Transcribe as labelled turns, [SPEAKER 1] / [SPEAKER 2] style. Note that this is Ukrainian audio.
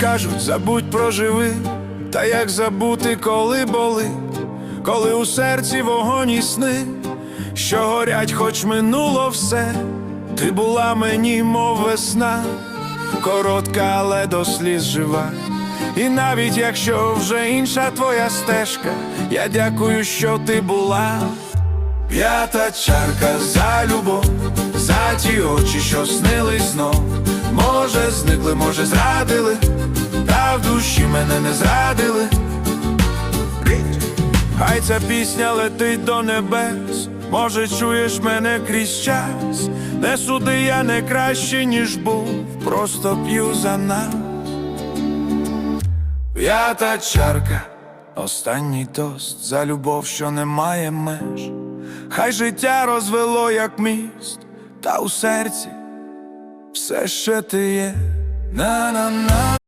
[SPEAKER 1] Кажуть, забудь проживи, та як забути, коли болить, коли у серці вогонь і сни, що горять, хоч минуло все, ти була мені, мов весна, коротка, але до сліз жива. І навіть якщо вже інша твоя стежка, я дякую, що ти була. П'ята чарка за любов, за ті очі, що снились знов. Може, зникли, може, зрадили, мене не зрадили. Хай ця пісня летить до небес, може, чуєш мене крізь час. Не суди, я не краще, ніж був, просто п'ю за нас. П'ята чарка, останній тост за любов, що не має меж. Хай життя розвело, як міст, та у серці все ще ти є. На-на-на.